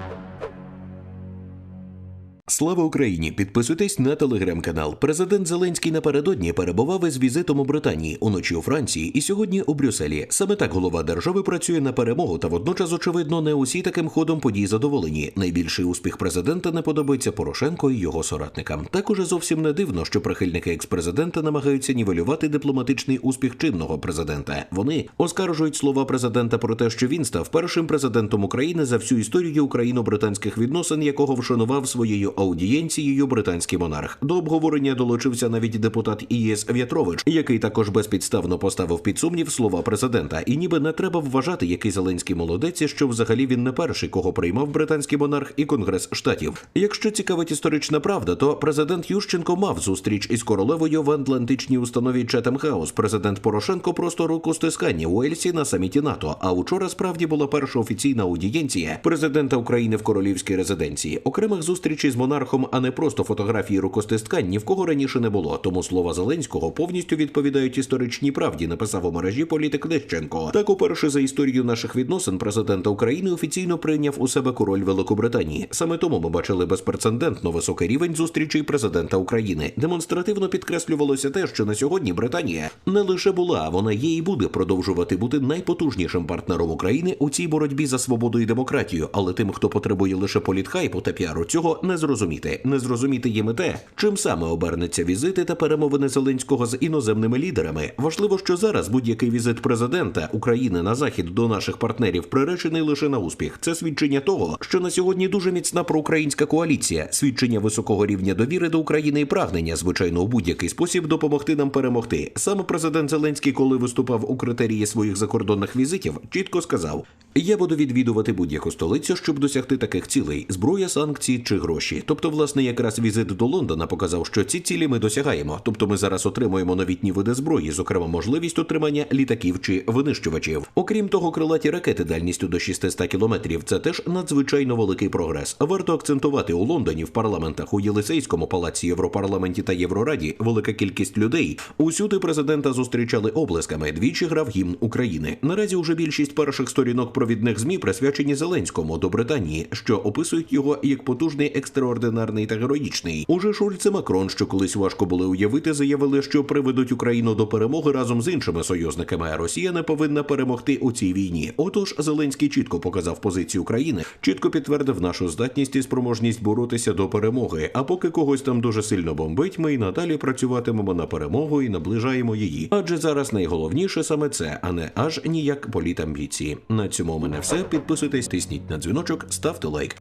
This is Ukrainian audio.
you Слава Україні! Підписуйтесь на телеграм-канал. Президент Зеленський напередодні перебував із візитом у Британії, уночі у Франції і сьогодні у Брюсселі. Саме так голова держави працює на перемогу, та водночас, очевидно, не усі таким ходом подій задоволені. Найбільший успіх президента не подобається Порошенко і його соратникам. Також зовсім не дивно, що прихильники експрезидента намагаються нівелювати дипломатичний успіх чинного президента. Вони оскаржують слова президента про те, що він став першим президентом України за всю історію україно-британських відносин, якого вшанував своєю аудієнцією британський монарх. До обговорення долучився навіть депутат Ієс В'ятрович, який також безпідставно поставив під сумнів слова президента. І ніби не треба вважати, який Зеленський молодець, що взагалі він не перший, кого приймав британський монарх і Конгрес штатів. Якщо цікавить історична правда, то президент Ющенко мав зустріч із королевою в атлантичній установі Четем. Президент Порошенко просто руку стискання у Ельсі на саміті НАТО. А учора справді була перша офіційна аудієнція президента України в королівській резиденції. Окремих зустрічей з монархом, а не просто фотографії рукостискань, ні в кого раніше не було. Тому слова Зеленського повністю відповідають історичній правді. Написав у мережі політик Лещенко. Так, уперше за історію наших відносин президента України офіційно прийняв у себе король Великобританії. Саме тому ми бачили безпрецедентно високий рівень зустрічей президента України. Демонстративно підкреслювалося те, що на сьогодні Британія не лише була, а вона є і буде продовжувати бути найпотужнішим партнером України у цій боротьбі за свободу і демократію. Але тим, хто потребує лише політхайпу та піару, цього не зрозуміти. Не зрозуміти їм і те, чим саме обернеться візити та перемовини Зеленського з іноземними лідерами. Важливо, що зараз будь-який візит президента України на захід до наших партнерів приречений лише на успіх. Це свідчення того, що на сьогодні дуже міцна проукраїнська коаліція, свідчення високого рівня довіри до України і прагнення, звичайно, у будь-який спосіб допомогти нам перемогти. Саме президент Зеленський, коли виступав у критерії своїх закордонних візитів, чітко сказав: я буду відвідувати будь-яку столицю, щоб досягти таких цілей: зброя, санкції чи гроші. Тобто, власне, якраз візит до Лондона показав, що ці цілі ми досягаємо. Тобто, ми зараз отримуємо новітні види зброї, зокрема можливість отримання літаків чи винищувачів. Окрім того, крилаті ракети дальністю до 600 кілометрів це теж надзвичайно великий прогрес. Варто акцентувати у Лондоні в парламентах у Єлисейському палаці, Європарламенті та Єврораді велика кількість людей. Усюди президента зустрічали облесками. Двічі грав гімн України. Наразі уже більшість перших сторінок провідних змі присвячені Зеленському до Британії, що описують його як потужний, екстраординарний та героїчний. Уже Шульц і Макрон, що колись важко були уявити, заявили, що приведуть Україну до перемоги разом з іншими союзниками. А Росія не повинна перемогти у цій війні. Отож, Зеленський чітко показав позицію України, чітко підтвердив нашу здатність і спроможність боротися до перемоги. А поки когось там дуже сильно бомбить, ми й надалі працюватимемо на перемогу і наближаємо її. Адже зараз найголовніше саме це, а не аж ніяк політамбіції. На цьому у мене все. Підписуйтесь, тисніть на дзвіночок, ставте лайк.